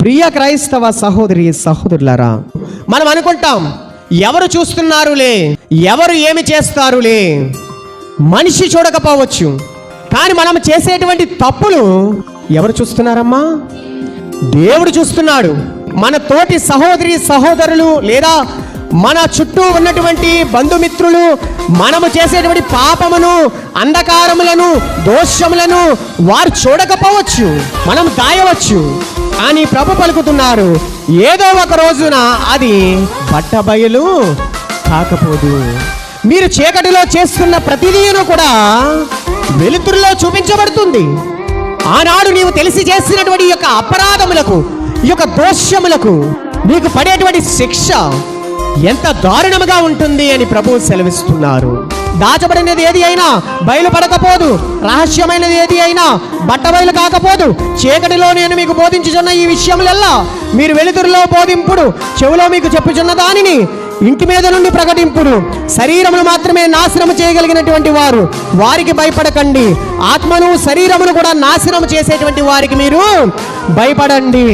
ప్రియ క్రైస్తవ సహోదరి సహోదరులారా మనం అనుకుంటాం ఎవరు చూస్తున్నారులే ఎవరు ఏమి చేస్తారులే మనిషి చూడకపోవచ్చు కానీ మనం చేసేటువంటి తప్పులు ఎవరు చూస్తున్నారమ్మా? దేవుడు చూస్తున్నాడు. మన తోటి సహోదరి సహోదరులు లేదా మన చుట్టూ ఉన్నటువంటి బంధుమిత్రులు మనము చేసేటువంటి పాపమును అంధకారములను దోషములను వారు చూడకపోవచ్చు మనం దాయవచ్చు. కానీ ప్రభు పలుకుతున్నారు. ఏదో ఒక రోజున అది బట్టబయలు కాకపోదు. మీరు చీకటిలో చేస్తున్న ప్రతిదీను కూడా వెలుతురులో చూపించబడుతుంది. ఆనాడు నీవు తెలిసి చేసినటువంటి యొక్క అపరాధములకు ఈ యొక్క దోషములకు నీకు పడేటువంటి శిక్ష ఎంత దారుణముగా ఉంటుంది అని ప్రభువు సెలవిస్తున్నారు. దాచబడినది ఏది అయినా బయలుపడకపోదు. రహస్యమైనది ఏది అయినా బట్టబయలు కాకపోదు. చీకటిలో నేను మీకు బోధించుచున్న ఈ విషయములెల్లా మీరు వెలుతురులో బోధింపుడు. చెవిలో మీకు చెప్పుచున్న దానిని ఇంటి మీద నుండి ప్రకటింపుడు. శరీరమును మాత్రమే నాశనం చేయగలిగినటువంటి వారు వారికి భయపడకండి. ఆత్మను శరీరమును కూడా నాశనం చేసేటువంటి వారికి మీరు భయపడండి.